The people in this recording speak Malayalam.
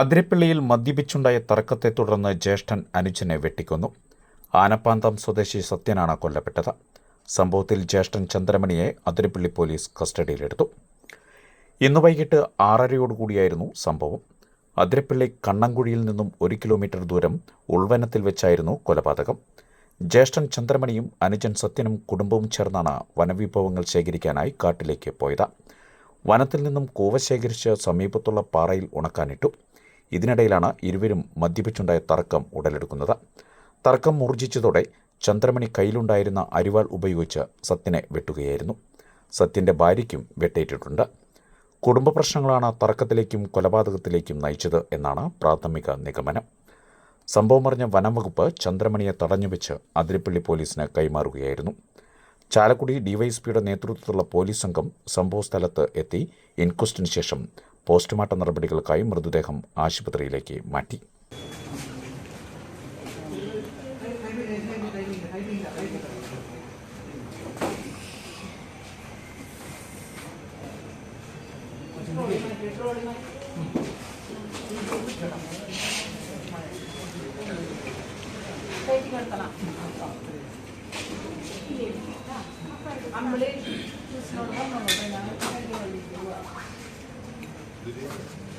അതിരപ്പള്ളിയിൽ മദ്യപിച്ചുണ്ടായ തർക്കത്തെ തുടർന്ന് ജ്യേഷ്ഠൻ അനുജനെ വെട്ടിക്കൊന്നു. ആനപ്പാന്തം സ്വദേശി സത്യനാണ് കൊല്ലപ്പെട്ടത്. സംഭവത്തിൽ ജ്യേഷ്ഠൻ ചന്ദ്രമണിയെ അതിരപ്പള്ളി പോലീസ് കസ്റ്റഡിയിലെടുത്തു. ഇന്ന് വൈകിട്ട് ആറരയോടുകൂടിയായിരുന്നു സംഭവം. അതിരപ്പള്ളി കണ്ണങ്കുഴിയിൽ നിന്നും ഒരു കിലോമീറ്റർ ദൂരം ഉൾവനത്തിൽ വെച്ചായിരുന്നു കൊലപാതകം. ജ്യേഷ്ഠൻ ചന്ദ്രമണിയും അനുജൻ സത്യനും കുടുംബവും ചേർന്നാണ് വനവിഭവങ്ങൾ ശേഖരിക്കാനായി കാട്ടിലേക്ക് പോയത്. വനത്തിൽ നിന്നും കൂവ ശേഖരിച്ച് സമീപത്തുള്ള പാറയിൽ ഉണക്കാനിട്ടു. ഇതിനിടയിലാണ് ഇരുവരും മദ്യപിച്ചുണ്ടായ തർക്കം ഉടലെടുക്കുന്നത്. തർക്കം മൂർജിച്ചതോടെ ചന്ദ്രമണി കയ്യിലുണ്ടായിരുന്ന അരിവാൾ ഉപയോഗിച്ച് സത്യനെ വെട്ടുകയായിരുന്നു. സത്യന്റെ ഭാര്യയ്ക്കും വെട്ടേറ്റിട്ടുണ്ട്. കുടുംബ പ്രശ്നങ്ങളാണ് തർക്കത്തിലേക്കും കൊലപാതകത്തിലേക്കും നയിച്ചത് എന്നാണ് പ്രാഥമിക നിഗമനം. സംഭവം അറിഞ്ഞ വനംവകുപ്പ് ചന്ദ്രമണിയെ തടഞ്ഞുവെച്ച് അതിരപ്പള്ളി പോലീസിന് കൈമാറുകയായിരുന്നു. ചാലക്കുടി ഡിവൈഎസ്പിയുടെ നേതൃത്വത്തിലുള്ള പോലീസ് സംഘം സംഭവസ്ഥലത്ത് എത്തി ഇൻക്വസ്റ്റിന് ശേഷം പോസ്റ്റ്മോർട്ടം നടപടികൾക്കായി മൃതദേഹം ആശുപത്രിയിലേക്ക് മാറ്റി. അമ്മളെ donner